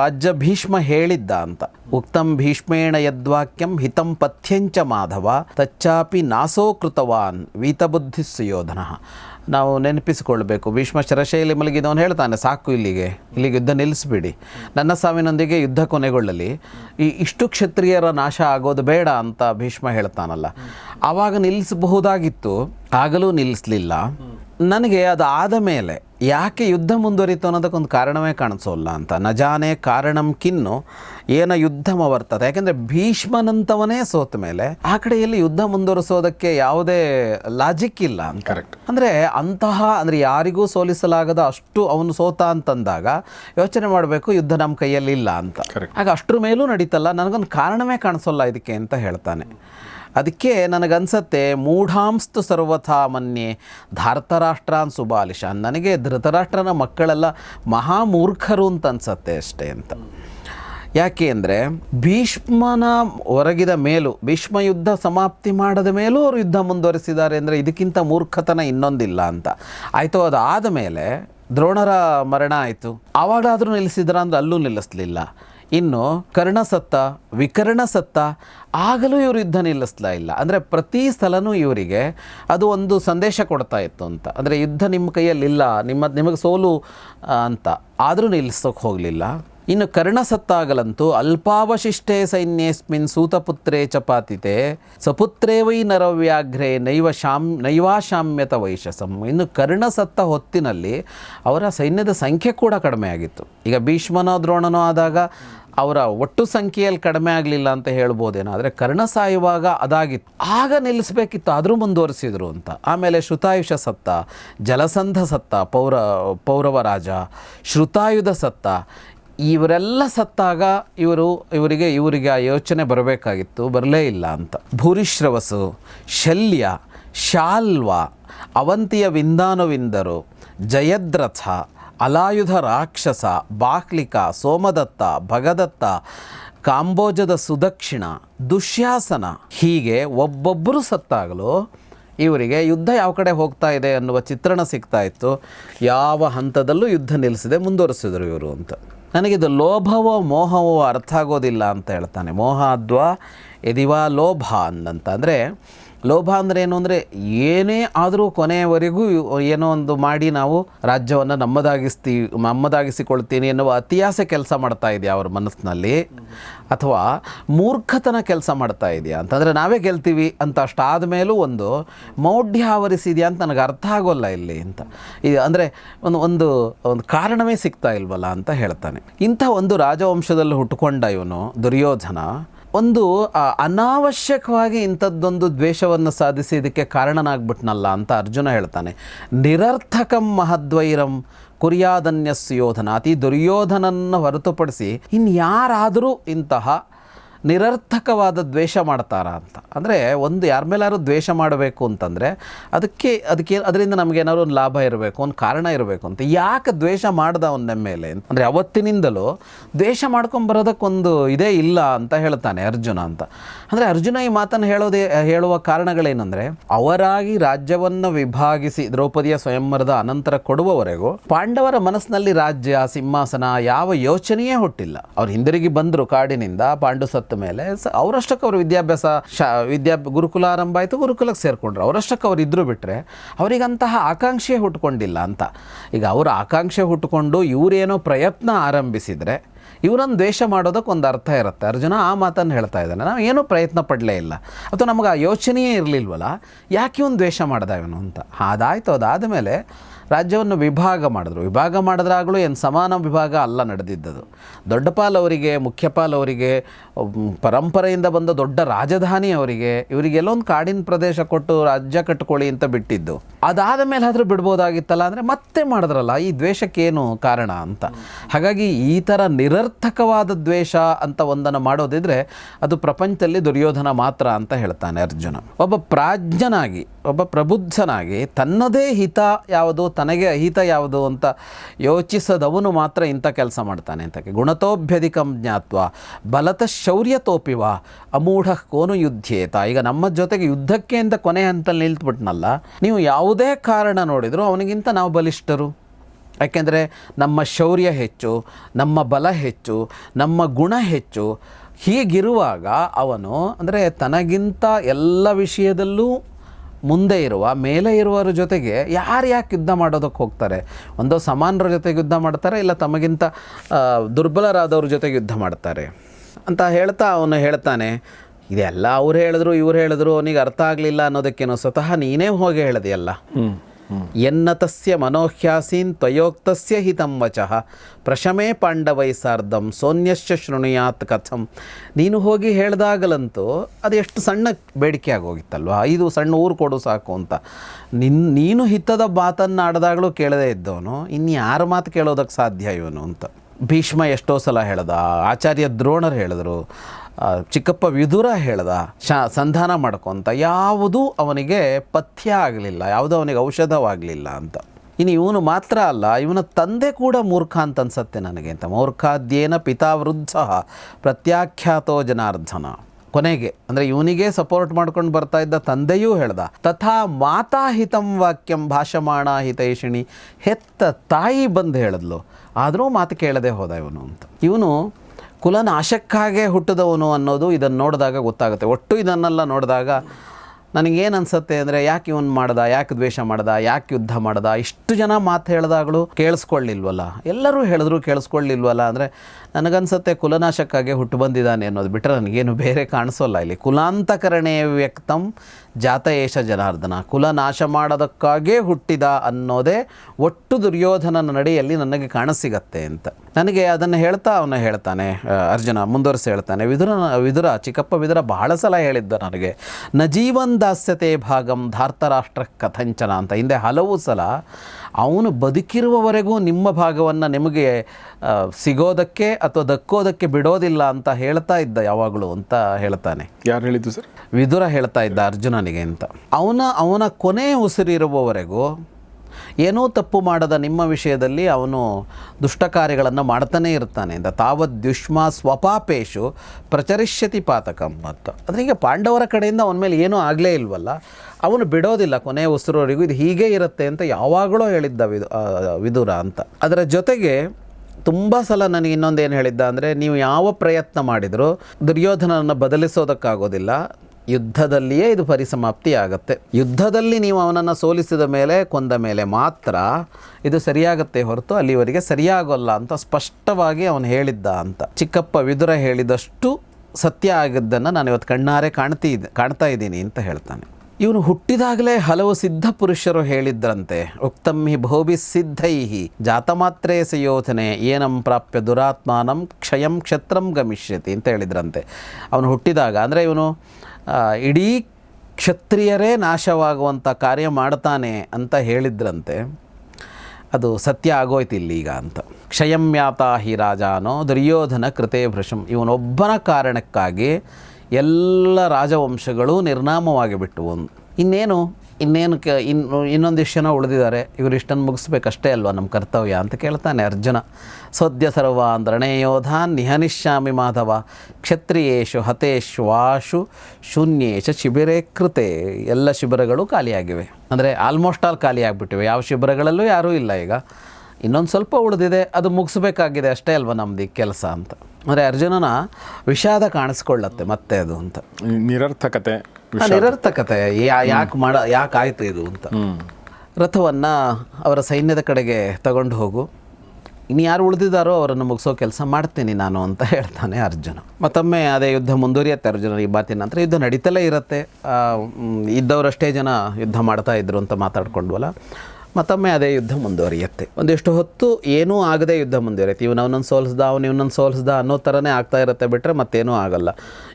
ಅಜ್ಜ ಭೀಷ್ಮ ಹೇಳಿದ್ದ ಅಂತ. ಉಕ್ತಂ ಭೀಷ್ಮೇಣ ಯದ್ವಾಕ್ಯಂ ಹಿತಂ ಪಥ್ಯಂಚ ಮಾಧವ, ತಚ್ಚಾಪಿ ನಾಸೋ ಕೃತವಾನ್ ವೀತಬುದ್ಧಿ ಸುಯೋಧನ. ನಾವು ನೆನಪಿಸಿಕೊಳ್ಬೇಕು, ಭೀಷ್ಮ ಶರಶೈಲಿ ಮಲಗಿದವನು ಹೇಳ್ತಾನೆ, ಸಾಕು ಇಲ್ಲಿಗೆ ಇಲ್ಲಿಗೆ ಯುದ್ಧ ನಿಲ್ಲಿಸ್ಬಿಡಿ. ನನ್ನ ಸಾವಿನೊಂದಿಗೆ ಯುದ್ಧ ಕೊನೆಗೊಳ್ಳಲಿ. ಈ ಇಷ್ಟು ಕ್ಷತ್ರಿಯರ ನಾಶ ಆಗೋದು ಬೇಡ ಅಂತ ಭೀಷ್ಮ ಹೇಳ್ತಾನಲ್ಲ. ಆವಾಗ ನಿಲ್ಲಿಸಬಹುದಾಗಿತ್ತು, ಆಗಲೂ ನಿಲ್ಲಿಸಲಿಲ್ಲ. ನನಗೆ ಅದು ಆದ ಮೇಲೆ ಯಾಕೆ ಯುದ್ಧ ಮುಂದುವರಿತು ಅನ್ನೋದಕ್ಕೊಂದು ಕಾರಣವೇ ಕಾಣಿಸೋಲ್ಲ ಅಂತ. ನಜಾನೆ ಕಾರಣಂ ಕಿನ್ನು ಏನ ಯುದ್ಧಮ ಬರ್ತದೆ ಯಾಕೆಂದರೆ ಭೀಷ್ಮನಂತವನೇ ಸೋತ ಮೇಲೆ ಆ ಕಡೆಯಲ್ಲಿ ಯುದ್ಧ ಮುಂದುವರಿಸೋದಕ್ಕೆ ಯಾವುದೇ ಲಾಜಿಕ್ ಇಲ್ಲ ಅಂತ. ಕರೆಕ್ಟ್ ಅಂದರೆ ಅಂತಹ ಅಂದರೆ ಯಾರಿಗೂ ಸೋಲಿಸಲಾಗದ ಅಷ್ಟು ಅವನು ಸೋತ ಅಂತಂದಾಗ ಯೋಚನೆ ಮಾಡಬೇಕು ಯುದ್ಧ ನಮ್ಮ ಕೈಯಲ್ಲಿ ಇಲ್ಲ ಅಂತ. ಹಾಗೆ ಆಗ ಅಷ್ಟ್ರ ಮೇಲೂ ನಡೀತಲ್ಲ ನನಗೊಂದು ಕಾರಣವೇ ಕಾಣಿಸೋಲ್ಲ ಇದಕ್ಕೆ ಅಂತ ಹೇಳ್ತಾನೆ. ಅದಕ್ಕೆ ನನಗನ್ಸತ್ತೆ, ಮೂಢಾಂಸ್ತು ಸರ್ವಥಾ ಮನ್ಯೆ, ಧಾರ್ತರಾಷ್ಟ್ರಾನ್ ಸುಬಾಲಿಷ ನನಗೆ ಧೃತರಾಷ್ಟ್ರನ ಮಕ್ಕಳೆಲ್ಲ ಮಹಾಮೂರ್ಖರು ಅಂತ ಅನ್ಸತ್ತೆ ಅಷ್ಟೇ ಅಂತ. ಯಾಕೆ ಅಂದರೆ, ಭೀಷ್ಮನ ಹೊರಗಿದ ಮೇಲೂ, ಭೀಷ್ಮ ಯುದ್ಧ ಸಮಾಪ್ತಿ ಮಾಡದ ಮೇಲೂ ಅವರು ಯುದ್ಧ ಮುಂದುವರಿಸಿದ್ದಾರೆ ಅಂದರೆ ಇದಕ್ಕಿಂತ ಮೂರ್ಖತನ ಇನ್ನೊಂದಿಲ್ಲ ಅಂತ. ಆಯಿತು ಅದಾದ ಮೇಲೆ ದ್ರೋಣರ ಮರಣ ಆಯಿತು. ಆವಾಗಾದರೂ ನಿಲ್ಲಿಸಿದ್ರ ಅಂದ್ರೆ ಅಲ್ಲೂ ನಿಲ್ಲಿಸಲಿಲ್ಲ. ಇನ್ನು ಕರ್ಣ ಸತ್ತ ವಿಕರ್ಣ ಸತ್ತ ಆಗಲೂ ಇವರು ಯುದ್ಧ ನಿಲ್ಲಿಸ್ಲಾ ಇಲ್ಲ. ಅಂದರೆ ಪ್ರತಿ ಸ್ಥಳನೂ ಇವರಿಗೆ ಅದು ಒಂದು ಸಂದೇಶ ಕೊಡ್ತಾ ಇತ್ತು ಅಂತ. ಅಂದರೆ ಯುದ್ಧ ನಿಮ್ಮ ಕೈಯಲ್ಲಿಲ್ಲ, ನಿಮ್ಮ, ನಿಮಗೆ ಸೋಲು ಅಂತ. ಆದರೂ ನಿಲ್ಲಿಸೋಕೆ ಹೋಗಲಿಲ್ಲ. ಇನ್ನು ಕರ್ಣ ಸತ್ತಾಗಲಂತೂ ಅಲ್ಪಾವಶಿಷ್ಟೇ ಸೈನ್ಯೇಸ್ಮಿನ್ ಸೂತಪುತ್ರೇ ಚಪಾತಿತೆ ಸಪುತ್ರೇ ವೈ ನರವ್ಯಾಘ್ರೇ ನೈವ ಶಾಮ್ ನೈವಾಶಾಮ್ಯತ ವೈಶಸಂ. ಇನ್ನು ಕರ್ಣ ಸತ್ತ ಹೊತ್ತಿನಲ್ಲಿ ಅವರ ಸೈನ್ಯದ ಸಂಖ್ಯೆ ಕೂಡ ಕಡಿಮೆ ಆಗಿತ್ತು. ಈಗ ಭೀಷ್ಮನೋ ದ್ರೋಣನೋ ಆದಾಗ ಅವರ ಒಟ್ಟು ಸಂಖ್ಯೆಯಲ್ಲಿ ಕಡಿಮೆ ಆಗಲಿಲ್ಲ ಅಂತ ಹೇಳ್ಬೋದೇನೋ, ಆದರೆ ಕರ್ಣ ಸಾಯುವಾಗ ಅದಾಗಿತ್ತು. ಆಗ ನಿಲ್ಲಿಸಬೇಕಿತ್ತು, ಆದರೂ ಮುಂದುವರಿಸಿದರು ಅಂತ. ಆಮೇಲೆ ಶ್ರುತಾಯುಷ ಸತ್ತ, ಜಲಸಂಧ ಸತ್ತ, ಪೌರ, ಪೌರವ ರಾಜ, ಶ್ರುತಾಯುಧ ಸತ್ತ ಇವರೆಲ್ಲ ಸತ್ತಾಗ ಇವರು, ಇವರಿಗೆ ಇವರಿಗೆ ಆ ಯೋಚನೆ ಬರಬೇಕಾಗಿತ್ತು. ಬರಲೇ ಇಲ್ಲ ಅಂತ. ಭೂರಿಶ್ರವಸು, ಶಲ್ಯ, ಶಾಲ್ವ, ಅವಂತಿಯ ವಿಂದಾನುವಿಂದರು, ಜಯದ್ರಥ, ಅಲಾಯುಧ ರಾಕ್ಷಸ, ಬಾಕ್ಲಿಕ, ಸೋಮದತ್ತ, ಭಗದತ್ತ, ಕಾಂಬೋಜದ ಸುದಕ್ಷಿಣ, ದುಶ್ಯಾಸನ. ಹೀಗೆ ಒಬ್ಬೊಬ್ಬರು ಸತ್ತಾಗಲು ಇವರಿಗೆ ಯುದ್ಧ ಯಾವ ಕಡೆ ಹೋಗ್ತಾ ಇದೆ ಅನ್ನುವ ಚಿತ್ರಣ ಸಿಗ್ತಾ ಇತ್ತು. ಯಾವ ಹಂತದಲ್ಲೂ ಯುದ್ಧ ನಿಲ್ಲಿಸಿದೆ ಮುಂದುವರಿಸಿದರು ಇವರು ಅಂತ. ನನಗಿದು ಲೋಭವೋ ಮೋಹವೋ ಅರ್ಥ ಆಗೋದಿಲ್ಲ ಅಂತ ಹೇಳ್ತಾನೆ. ಮೋಹ ಅದ್ವಾ ಎದಿವಾ ಲೋಭ ಅಂದಂತ ಅಂದರೆ ಲೋಭ ಅಂದರೆ ಏನು ಅಂದರೆ ಏನೇ ಆದರೂ ಕೊನೆಯವರೆಗೂ ಏನೋ ಒಂದು ಮಾಡಿ ನಾವು ರಾಜ್ಯವನ್ನು ನಮ್ಮದಾಗಿಸ್ತೀವಿ ನಮ್ಮದಾಗಿಸಿಕೊಳ್ತೀನಿ ಎನ್ನುವ ಅತಿಯಾಸೆ ಕೆಲಸ ಮಾಡ್ತಾ ಇದೆಯಾ ಅವ್ರ ಮನಸ್ಸಿನಲ್ಲಿ? ಅಥವಾ ಮೂರ್ಖತನ ಕೆಲಸ ಮಾಡ್ತಾ ಇದೆಯಾ? ಅಂತಂದರೆ ನಾವೇ ಗೆಲ್ತೀವಿ ಅಂತ ಅಷ್ಟಾದ ಮೇಲೂ ಒಂದು ಮೌಢ್ಯ ಆವರಿಸಿದೆಯಾ ಅಂತ ನನಗೆ ಅರ್ಥ ಆಗೋಲ್ಲ ಇಲ್ಲಿ ಅಂತ. ಇದು ಅಂದರೆ ಒಂದು ಒಂದು ಒಂದು ಕಾರಣವೇ ಸಿಗ್ತಾ ಇಲ್ವಲ್ಲ ಅಂತ ಹೇಳ್ತಾನೆ. ಇಂಥ ಒಂದು ರಾಜವಂಶದಲ್ಲಿ ಹುಟ್ಟುಕೊಂಡ ಇವನು ದುರ್ಯೋಧನ. ಒಂದು ಅನಾವಶ್ಯಕವಾಗಿ ಇಂಥದ್ದೊಂದು ದ್ವೇಷವನ್ನು ಸಾಧಿಸಿ ಇದಕ್ಕೆ ಕಾರಣನಾಗ್ಬಿಟ್ನಲ್ಲ ಅಂತ ಅರ್ಜುನ ಹೇಳ್ತಾನೆ. ನಿರರ್ಥಕಂ ಮಹದ್ವೈರಂ ಕುರಿಯಾದನ್ಯಸ್ ಯೋಧನ, ಅತಿ ದುರ್ಯೋಧನನ್ನು ಹೊರತುಪಡಿಸಿ ಇನ್ಯಾರಾದರೂ ಇಂತಹ ನಿರರ್ಥಕವಾದ ದ್ವೇಷ ಮಾಡ್ತಾರಾ ಅಂತ. ಅಂದರೆ ಒಂದು ಯಾರ ಮೇಲಾದ್ರು ದ್ವೇಷ ಮಾಡಬೇಕು ಅಂತಂದರೆ ಅದಕ್ಕೆ ಅದಕ್ಕೆ ಅದರಿಂದ ನಮಗೇನಾದ್ರು ಒಂದು ಲಾಭ ಇರಬೇಕು, ಒಂದು ಕಾರಣ ಇರಬೇಕು ಅಂತ. ಯಾಕೆ ದ್ವೇಷ ಮಾಡ್ದ ಅವನ ಮೇಲೆ? ಅಂದರೆ ಅವತ್ತಿನಿಂದಲೂ ದ್ವೇಷ ಮಾಡ್ಕೊಂಬರೋದಕ್ಕೊಂದು ಇದೇ ಇಲ್ಲ ಅಂತ ಹೇಳ್ತಾನೆ ಅರ್ಜುನ ಅಂತ. ಅಂದರೆ ಅರ್ಜುನ ಈ ಮಾತನ್ನು ಹೇಳೋದೇ, ಹೇಳುವ ಕಾರಣಗಳೇನೆಂದರೆ ಅವರಾಗಿ ರಾಜ್ಯವನ್ನು ವಿಭಾಗಿಸಿ ದ್ರೌಪದಿಯ ಸ್ವಯಂವರದ ಅನಂತರ ಕೊಡುವವರೆಗೂ ಪಾಂಡವರ ಮನಸ್ಸಿನಲ್ಲಿ ರಾಜ್ಯ, ಸಿಂಹಾಸನ ಯಾವ ಯೋಚನೆಯೇ ಹುಟ್ಟಿಲ್ಲ. ಅವ್ರು ಹಿಂದಿರುಗಿ ಬಂದರು ಕಾಡಿನಿಂದ, ಪಾಂಡು ಸತ್ತ ಮೇಲೆ ಅವರಷ್ಟಕ್ಕೆ ಅವ್ರ ವಿದ್ಯಾಭ್ಯಾಸ ಶಾ, ವಿದ್ಯಾ, ಗುರುಕುಲ ಆರಂಭ ಆಯಿತು, ಗುರುಕುಲಕ್ಕೆ ಸೇರಿಕೊಂಡ್ರು. ಅವರಷ್ಟಕ್ಕೆ ಅವ್ರು ಇದ್ದರು ಬಿಟ್ಟರೆ ಅವರಿಗಂತಹ ಆಕಾಂಕ್ಷೆ ಹುಟ್ಕೊಂಡಿಲ್ಲ ಅಂತ. ಈಗ ಅವರ ಆಕಾಂಕ್ಷೆ ಹುಟ್ಟುಕೊಂಡು ಇವರೇನೋ ಪ್ರಯತ್ನ ಆರಂಭಿಸಿದರೆ ಇವರನ್ನು ದ್ವೇಷ ಮಾಡೋದಕ್ಕೆ ಒಂದು ಅರ್ಥ ಇರುತ್ತೆ. ಅರ್ಜುನ ಆ ಮಾತನ್ನು ಹೇಳ್ತಾ ಇದ್ದಾನೆ, ನಾವು ಏನೂ ಪ್ರಯತ್ನ ಪಡಲೇ ಇಲ್ಲ. ಅಥವಾ ನಮಗೆ ಆ ಯೋಚನೆಯೇ ಇರಲಿಲ್ವಲ್ಲ, ಯಾಕೆ ಇವನು ದ್ವೇಷ ಮಾಡ್ದ ಇವನು? ಅಂತ. ಅದಾಯಿತು ಅದಾದ ಮೇಲೆ ರಾಜ್ಯವನ್ನು ವಿಭಾಗ ಮಾಡಿದ್ರು. ವಿಭಾಗ ಮಾಡಿದ್ರಾಗಲೂ ಏನು ಸಮಾನ ವಿಭಾಗ ಅಲ್ಲ ನಡೆದಿದ್ದದು. ದೊಡ್ಡಪಾಲ್ ಅವರಿಗೆ, ಮುಖ್ಯಪಾಲ್ ಅವರಿಗೆ ಪರಂಪರೆಯಿಂದ ಬಂದ ದೊಡ್ಡ ರಾಜಧಾನಿ ಅವರಿಗೆ ಇವರಿಗೆ ಎಲ್ಲೊಂದು ಕಾಡಿನ ಪ್ರದೇಶ ಕೊಟ್ಟು ರಾಜ್ಯ ಕಟ್ಕೊಳ್ಳಿ ಅಂತ ಬಿಟ್ಟಿದ್ದು. ಅದಾದ ಮೇಲೆ ಆದರೂ ಬಿಡ್ಬೋದಾಗಿತ್ತಲ್ಲ ಅಂದರೆ ಮತ್ತೆ ಮಾಡಿದ್ರಲ್ಲ, ಈ ದ್ವೇಷಕ್ಕೇನು ಕಾರಣ ಅಂತ. ಹಾಗಾಗಿ ಈ ಥರ ನಿರರ್ಥಕವಾದ ದ್ವೇಷ ಅಂತ ಒಂದನ್ನು ಮಾಡೋದಿದ್ರೆ ಅದು ಪ್ರಪಂಚದಲ್ಲಿ ದುರ್ಯೋಧನ ಮಾತ್ರ ಅಂತ ಹೇಳ್ತಾನೆ ಅರ್ಜುನ. ಒಬ್ಬ ಪ್ರಾಜ್ಞನಾಗಿ ಒಬ್ಬ ಪ್ರಬುದ್ಧನಾಗಿ ತನ್ನದೇ ಹಿತ ಯಾವುದು, ತನಗೆ ಅಹಿತ ಯಾವುದು ಅಂತ ಯೋಚಿಸದವನು ಮಾತ್ರ ಇಂಥ ಕೆಲಸ ಮಾಡ್ತಾನೆ ಅಂತ ಗುಣತೋಭ್ಯಧಿಕಂ ಜ್ಞಾತ್ವ ಬಲತ ಶೌರ್ಯತೋಪಿವ ಅಮೂಢ ಕೋನು ಯುದ್ಧೇತ. ಈಗ ನಮ್ಮ ಜೊತೆಗೆ ಯುದ್ಧಕ್ಕೆ ಅಂತ ಕೊನೆ ಹಂತಲ್ಲಿ ನಿಲ್ತ್ಬಿಟ್ನಲ್ಲ, ನೀವು ಯಾವುದೇ ಕಾರಣ ನೋಡಿದರೂ ಅವನಿಗಿಂತ ನಾವು ಬಲಿಷ್ಠರು. ಯಾಕೆಂದರೆ ನಮ್ಮ ಶೌರ್ಯ ಹೆಚ್ಚು, ನಮ್ಮ ಬಲ ಹೆಚ್ಚು, ನಮ್ಮ ಗುಣ ಹೆಚ್ಚು. ಹೀಗಿರುವಾಗ ಅವನು ಅಂದರೆ ತನಗಿಂತ ಎಲ್ಲ ವಿಷಯದಲ್ಲೂ ಮುಂದೆ ಇರುವ, ಮೇಲೆ ಇರುವವರ ಜೊತೆಗೆ ಯಾರು ಯಾಕೆ ಯುದ್ಧ ಮಾಡೋದಕ್ಕೆ ಹೋಗ್ತಾರೆ? ಒಂದು ಸಮಾನರ ಜೊತೆಗೆ ಯುದ್ಧ ಮಾಡ್ತಾರೆ, ಇಲ್ಲ ತಮಗಿಂತ ದುರ್ಬಲರಾದವ್ರ ಜೊತೆಗೆ ಯುದ್ಧ ಮಾಡ್ತಾರೆ? ಅಂತ ಹೇಳ್ತಾ ಅವನು ಹೇಳ್ತಾನೆ, ಇದೆಲ್ಲ ಅವ್ರು ಹೇಳಿದ್ರು, ಇವ್ರು ಹೇಳಿದ್ರು, ಅವನಿಗೆ ಅರ್ಥ ಆಗಲಿಲ್ಲ ಅನ್ನೋದಕ್ಕೇನೋ ಸ್ವತಃ ನೀನೇ ಹೋಗಿ ಹೇಳಿದೆಯಲ್ಲ? ಎನ್ನತಸ್ಯ ಮನೋಹ್ಯಾಸೀನ್ ತ್ವಯೋಕ್ತಸ್ಯ ಹಿತಂ ವಚಃ. ಪ್ರಶಮೇ ಪಾಂಡವೈ ಸಾರ್ಧಂ, ಸೋನ್ಯಶ್ಚ ಶೃಣುಯಾತ್ ಕಥಂ. ನೀನು ಹೋಗಿ ಹೇಳಿದಾಗಲಂತೂ ಅದು ಎಷ್ಟು ಸಣ್ಣ ಬೇಡಿಕೆ ಆಗೋಗಿತ್ತಲ್ವ? ಐದು ಸಣ್ಣ ಊರು ಕೊಡು ಸಾಕು ಅಂತ. ನಿನ್, ನೀನು ಹಿತದ ಮಾತನ್ನು ಆಡಿದಾಗಲೂ ಕೇಳದೇ ಇದ್ದವನು ಇನ್ಯಾರು ಯಾರ ಮಾತು ಕೇಳೋದಕ್ಕೆ ಸಾಧ್ಯ ಇವನು ಅಂತ. ಭೀಷ್ಮ ಎಷ್ಟೋ ಸಲ ಹೇಳ್ದ, ಆಚಾರ್ಯ ದ್ರೋಣರು ಹೇಳಿದ್ರು ಚಿಕ್ಕಪ್ಪ ವಿದುರ ಹೇಳ್ದ, ಶ, ಸಂಧಾನ ಮಾಡ್ಕೊಂತ ಯಾವುದೂ ಅವನಿಗೆ ಪಥ್ಯ ಆಗಲಿಲ್ಲ, ಯಾವುದೂ ಅವನಿಗೆ ಔಷಧವಾಗಲಿಲ್ಲ ಅಂತ. ಇನ್ನು ಇವನು ಮಾತ್ರ ಅಲ್ಲ, ಇವನ ತಂದೆ ಕೂಡ ಮೂರ್ಖ ಅಂತ ಅನ್ಸತ್ತೆ ನನಗೆ ಅಂತ. ಮೂರ್ಖಾದ್ಯೇನ ಪಿತಾವೃದ್ಧ ಪ್ರತ್ಯಾಖ್ಯಾತೋ ಜನಾರ್ಧನ. ಕೊನೆಗೆ, ಅಂದರೆ ಇವನಿಗೆ ಸಪೋರ್ಟ್ ಮಾಡ್ಕೊಂಡು ಬರ್ತಾ ಇದ್ದ ತಂದೆಯೂ ಹೇಳ್ದ, ತಥಾ ಮಾತಾ ಹಿತಂ ವಾಕ್ಯಂ ಭಾಷಮಾಣ ಹಿತೈಷಿಣಿ. ಹೆತ್ತ ತಾಯಿ ಬಂದು ಹೇಳಿದ್ಲು, ಆದರೂ ಮಾತು ಕೇಳದೆ ಹೋದ ಇವನು ಅಂತ. ಇವನು ಕುಲನಾಶಕ್ಕಾಗೇ ಹುಟ್ಟಿದವನು ಅನ್ನೋದು ಇದನ್ನು ನೋಡಿದಾಗ ಗೊತ್ತಾಗುತ್ತೆ. ಒಟ್ಟು ಇದನ್ನೆಲ್ಲ ನೋಡಿದಾಗ ನನಗೇನು ಅನ್ಸುತ್ತೆ ಅಂದರೆ ಯಾಕೆ ಇವನು ಮಾಡ್ದ, ಯಾಕೆ ದ್ವೇಷ ಮಾಡ್ದ, ಯಾಕೆ ಯುದ್ಧ ಮಾಡ್ದ? ಇಷ್ಟು ಜನ ಮಾತು ಹೇಳಿದಾಗಲೂ ಕೇಳಿಸ್ಕೊಳ್ಳಿಲ್ವಲ್ಲ? ಎಲ್ಲರೂ ಹೇಳಿದ್ರು ಕೇಳಿಸ್ಕೊಳ್ಳಿಲ್ವಲ್ಲ ಅಂದರೆ ನನಗನ್ಸುತ್ತೆ ಕುಲನಾಶಕ್ಕಾಗೆ ಹುಟ್ಟು ಬಂದಿದ್ದಾನೆ ಅನ್ನೋದು ಬಿಟ್ಟರೆ ನನಗೇನು ಬೇರೆ ಕಾಣಿಸೋಲ್ಲ ಇಲ್ಲಿ. ಕುಲಾಂತಕರಣೆಯ ವ್ಯಕ್ತಂ ಜಾತಯೇಶ ಜನಾರ್ದನ. ಕುಲ ನಾಶ ಮಾಡೋದಕ್ಕಾಗೇ ಹುಟ್ಟಿದ ಅನ್ನೋದೇ ಒಟ್ಟು ದುರ್ಯೋಧನನ ನಡೆಯಲ್ಲಿ ನನಗೆ ಕಾಣಸಿಗತ್ತೆ ಅಂತ. ನನಗೆ ಅದನ್ನು ಹೇಳ್ತಾ ಅವನು ಹೇಳ್ತಾನೆ ಅರ್ಜುನ ಮುಂದುವರಿಸಿ ಹೇಳ್ತಾನೆ, ವಿದುರ ವಿದುರ, ಚಿಕ್ಕಪ್ಪ ವಿದುರ, ಬಹಳ ಸಲ ಹೇಳಿದ್ದ ನನಗೆ. ನ ಜೀವನ್ ದಾಸ್ಯತೆ ಭಾಗಂ ಧಾರ್ತರಾಷ್ಟ್ರ ಕಥಂಚನ ಅಂತ. ಹಿಂದೆ ಹಲವು ಸಲ ಅವನು ಬದುಕಿರುವವರೆಗೂ ನಿಮ್ಮ ಭಾಗವನ್ನು ನಿಮಗೆ ಸಿಗೋದಕ್ಕೆ ಅಥವಾ ದಕ್ಕೋದಕ್ಕೆ ಬಿಡೋದಿಲ್ಲ ಅಂತ ಹೇಳ್ತಾ ಇದ್ದ ಯಾವಾಗಲೂ ಅಂತ ಹೇಳ್ತಾನೆ. ಯಾರು ಹೇಳಿದ್ದು ಸರ್? ವಿದುರ ಹೇಳ್ತಾ ಇದ್ದ ಅರ್ಜುನನಿಗೆ ಅಂತ. ಅವನ ಅವನ ಕೊನೆ ಉಸಿರಿರುವವರೆಗೂ ಏನೂ ತಪ್ಪು ಮಾಡದ ನಿಮ್ಮ ವಿಷಯದಲ್ಲಿ ಅವನು ದುಷ್ಟ ಕಾರ್ಯಗಳನ್ನು ಮಾಡ್ತಾನೇ ಇರ್ತಾನೆ. ಅಂತ ತಾವತ್ ದುಷ್ಮ ಸ್ವಪಾಪೇಶು ಪ್ರಚರಿಷ್ಯತಿ ಪಾತಕಂ ಅಂತ. ಅಂದರೆ ಈಗ ಪಾಂಡವರ ಕಡೆಯಿಂದ ಅವನ ಮೇಲೆ ಏನೂ ಆಗಲೇ ಇಲ್ವಲ್ಲ. ಅವನು ಬಿಡೋದಿಲ್ಲ ಕೊನೆ ಉಸಿರೋರಿಗೂ ಇದು ಹೀಗೆ ಇರುತ್ತೆ ಅಂತ ಯಾವಾಗಲೂ ಹೇಳಿದ್ದ ವಿದು ವಿದುರ ಅಂತ. ಅದರ ಜೊತೆಗೆ ತುಂಬ ಸಲ ನನಗೆ ಇನ್ನೊಂದು ಏನು ಹೇಳಿದ್ದ ಅಂದರೆ, ನೀವು ಯಾವ ಪ್ರಯತ್ನ ಮಾಡಿದರೂ ದುರ್ಯೋಧನನ್ನು ಬದಲಿಸೋದಕ್ಕಾಗೋದಿಲ್ಲ. ಯುದ್ಧದಲ್ಲಿಯೇ ಇದು ಪರಿಸಮಾಪ್ತಿಯಾಗತ್ತೆ. ಯುದ್ಧದಲ್ಲಿ ನೀವು ಅವನನ್ನು ಸೋಲಿಸಿದ ಮೇಲೆ, ಕೊಂದ ಮೇಲೆ ಮಾತ್ರ ಇದು ಸರಿಯಾಗತ್ತೆ ಹೊರತು ಅಲ್ಲಿವರೆಗೆ ಸರಿಯಾಗೋಲ್ಲ ಅಂತ ಸ್ಪಷ್ಟವಾಗಿ ಅವನು ಹೇಳಿದ್ದ ಅಂತ. ಚಿಕ್ಕಪ್ಪ ವಿದುರ ಹೇಳಿದಷ್ಟು ಸತ್ಯ ಆಗಿದ್ದನ್ನು ನಾನು ಇವತ್ತು ಕಣ್ಣಾರೆ ಕಾಣ್ತೀ, ಕಾಣ್ತಾ ಇದ್ದೀನಿ ಅಂತ ಹೇಳ್ತಾನೆ. ಇವನು ಹುಟ್ಟಿದಾಗಲೇ ಹಲವು ಸಿದ್ಧ ಪುರುಷರು ಹೇಳಿದ್ರಂತೆ. ಉಕ್ತಂ ಹಿ ಜಾತ ಸಿದ್ಧೈ ಜಾತಮಾತ್ರೇ ಸಯೋಧನೆ ಏನಂ ಪ್ರಾಪ್ಯ ದುರಾತ್ಮಾನಂ ಕ್ಷಯಂ ಕ್ಷತ್ರಂ ಗಮಿಷ್ಯತಿ ಅಂತ ಹೇಳಿದ್ರಂತೆ. ಅವನು ಹುಟ್ಟಿದಾಗ, ಅಂದರೆ ಇವನು ಇಡೀ ಕ್ಷತ್ರಿಯರೇ ನಾಶವಾಗುವಂಥ ಕಾರ್ಯ ಮಾಡ್ತಾನೆ ಅಂತ ಹೇಳಿದ್ರಂತೆ. ಅದು ಸತ್ಯ ಆಗೋಯ್ತು ಇಲ್ಲೀಗ ಅಂತ. ಕ್ಷಯಮ್ಯಾತ ಹಿ ರಾಜಾನೋ ದುರ್ಯೋಧನ ಕೃತೆ ಭೃಶಂ. ಇವನೊಬ್ಬನ ಕಾರಣಕ್ಕಾಗಿ ಎಲ್ಲ ರಾಜವಂಶಗಳು ನಿರ್ನಾಮವಾಗಿ ಬಿಟ್ಟವು ಇನ್ನೇನು? ಇನ್ನೇನು ಕ ಇನ್ನು ಇನ್ನೊಂದಿಷ್ಟು ಜನ ಉಳಿದಿದ್ದಾರೆ, ಇವರು ಇಷ್ಟನ್ನು ಮುಗಿಸ್ಬೇಕಷ್ಟೇ ಅಲ್ವಾ ನಮ್ಮ ಕರ್ತವ್ಯ ಅಂತ ಕೇಳ್ತಾನೆ ಅರ್ಜುನ. ಸದ್ಯ ಸರ್ವಾಂದ್ರಣೇ ಯೋಧಾನ್ ನಿಹನಿಷ್ಯಾಮಿ ಮಾಧವ, ಕ್ಷತ್ರಿಯೇಶು ಹತೇಶ್ವಾಶು ಶೂನ್ಯೇಶ ಶಿಬಿರೇ ಕೃತೆ, ಎಲ್ಲ ಶಿಬಿರಗಳು ಖಾಲಿಯಾಗಿವೆ. ಅಂದರೆ ಆಲ್ಮೋಸ್ಟ್ ಆಲ್ ಖಾಲಿ ಆಗಿಬಿಟ್ಟಿವೆ, ಯಾವ ಶಿಬಿರಗಳಲ್ಲೂ ಯಾರೂ ಇಲ್ಲ ಈಗ. ಇನ್ನೊಂದು ಸ್ವಲ್ಪ ಉಳಿದಿದೆ, ಅದು ಮುಗಿಸ್ಬೇಕಾಗಿದೆ ಅಷ್ಟೇ ಅಲ್ವಾ ನಮ್ದು ಈ ಕೆಲಸ ಅಂತ. ಅಂದರೆ ಅರ್ಜುನನ ವಿಷಾದ ಕಾಣಿಸ್ಕೊಳ್ಳತ್ತೆ ಮತ್ತೆ ಅದು ಅಂತ. ನಿರರ್ಥಕತೆ. ನಿರರ್ಥಕತೆ. ಯಾಕೆ ಮಾಡ ಯಾಕೆ ಆಯಿತು ಇದು ಅಂತ. ರಥವನ್ನು ಅವರ ಸೈನ್ಯದ ಕಡೆಗೆ ತಗೊಂಡು ಹೋಗು. ಇನ್ನು ಯಾರು ಉಳಿದಿದ್ದಾರೋ ಅವರನ್ನು ಮುಗಿಸೋ ಕೆಲಸ ಮಾಡ್ತೀನಿ ನಾನು ಅಂತ ಹೇಳ್ತಾನೆ ಅರ್ಜುನ. ಮತ್ತೊಮ್ಮೆ ಅದೇ ಯುದ್ಧ ಮುಂದುವರಿಯುತ್ತೆ ಅರ್ಜುನ ಈ ಮಾತಿನ ನಂತರ. ಯುದ್ಧ ನಡೀತಲೇ ಇರುತ್ತೆ. ಇದ್ದವರಷ್ಟೇ ಜನ ಯುದ್ಧ ಮಾಡ್ತಾ ಇದ್ರು ಅಂತ ಮಾತಾಡ್ಕೊಂಡ್ವಲ್ಲ. ಮತ್ತೊಮ್ಮೆ ಅದೇ ಯುದ್ಧ ಮುಂದುವರಿಯುತ್ತೆ. ಒಂದಿಷ್ಟು ಹೊತ್ತು ಏನೂ ಆಗದೆ ಯುದ್ಧ ಮುಂದುವರಿಯುತ್ತೆ. ಇವನು ಅವನನ್ನು ಸೋಲಿಸ್ದ, ಅವನು ಇವನನ್ನು ಸೋಲಿಸ್ದ ಅನ್ನೋ ಥರನೇ ಆಗ್ತಾ ಇರುತ್ತೆ ಬಿಟ್ಟರೆ ಮತ್ತೇನೂ ಆಗಲ್ಲ.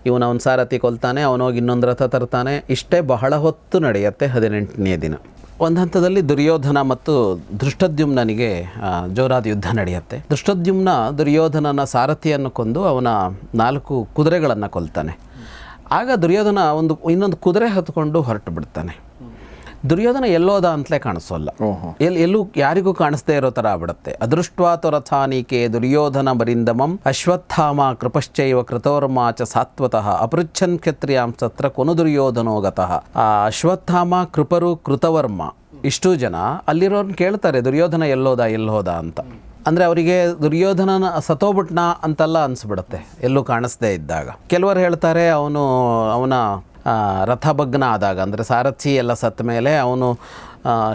ಇವನು ಅವನ ಸಾರಥಿ ಕೊಲ್ತಾನೆ ಅವನೋಗಿ ಇನ್ನೊಂದು ರಥ ತರ್ತಾನೆ. ಇಷ್ಟೇ ಬಹಳ ಹೊತ್ತು ನಡೆಯುತ್ತೆ ಹದಿನೆಂಟನೇ ದಿನ. ಒಂದು ಹಂತದಲ್ಲಿ ದುರ್ಯೋಧನ ಮತ್ತು ದೃಷ್ಟದ್ಯುಮ್ನನಿಗೆ ಜೋರಾದ ಯುದ್ಧ ನಡೆಯುತ್ತೆ. ದೃಷ್ಟದ್ಯುಮ್ನ ದುರ್ಯೋಧನನ ಸಾರಥಿಯನ್ನು ಕೊಂದು ಅವನ ನಾಲ್ಕು ಕುದುರೆಗಳನ್ನು ಕೊಲ್ತಾನೆ. ಆಗ ದುರ್ಯೋಧನ ಒಂದು, ಇನ್ನೊಂದು ಕುದುರೆ ಹತ್ಕೊಂಡು ಹೊರಟು ಬಿಡ್ತಾನೆ. ದುರ್ಯೋಧನ ಎಲ್ಲೋದ ಅಂತಲೇ ಕಾಣಿಸೋಲ್ಲ. ಎಲ್ಲಿ ಎಲ್ಲೂ ಯಾರಿಗೂ ಕಾಣಿಸ್ದೇ ಇರೋ ಥರ ಆಗ್ಬಿಡುತ್ತೆ. ಅದೃಷ್ಟ್ವಾತು ರಥಾನಿಕೆ ದುರ್ಯೋಧನ ಬರಿಂದಮಂ ಅಶ್ವತ್ಥಾಮ ಕೃಪಶ್ಚೈವ ಕೃತೋರ್ಮ ಚ ಸಾತ್ವತಃ ಅಪೃಚ್ಛನ್ ಕ್ಷತ್ರಿಯಾಂ ಸತ್ರ ಕೊನು ದುರ್ಯೋಧನೋ ಗತಃ. ಆ ಅಶ್ವತ್ಥಾಮ ಕೃಪರು ಕೃತವರ್ಮ. ಇಷ್ಟು ಜನ ಅಲ್ಲಿರೋರ್ನ ಕೇಳ್ತಾರೆ ದುರ್ಯೋಧನ ಎಲ್ಲೋದ ಎಲ್ಲೋದ ಅಂತ. ಅಂದರೆ ಅವರಿಗೆ ದುರ್ಯೋಧನನ ಸತೋಬಿಟ್ನ ಅಂತೆಲ್ಲ ಅನಿಸ್ಬಿಡುತ್ತೆ ಎಲ್ಲೂ ಕಾಣಿಸ್ದೇ ಇದ್ದಾಗ. ಕೆಲವರು ಹೇಳ್ತಾರೆ ಅವನು ಅವನ ರಥಭಗ್ನ ಆದಾಗ, ಅಂದರೆ ಸಾರಥಿ ಎಲ್ಲ ಸತ್ತ ಮೇಲೆ ಅವನು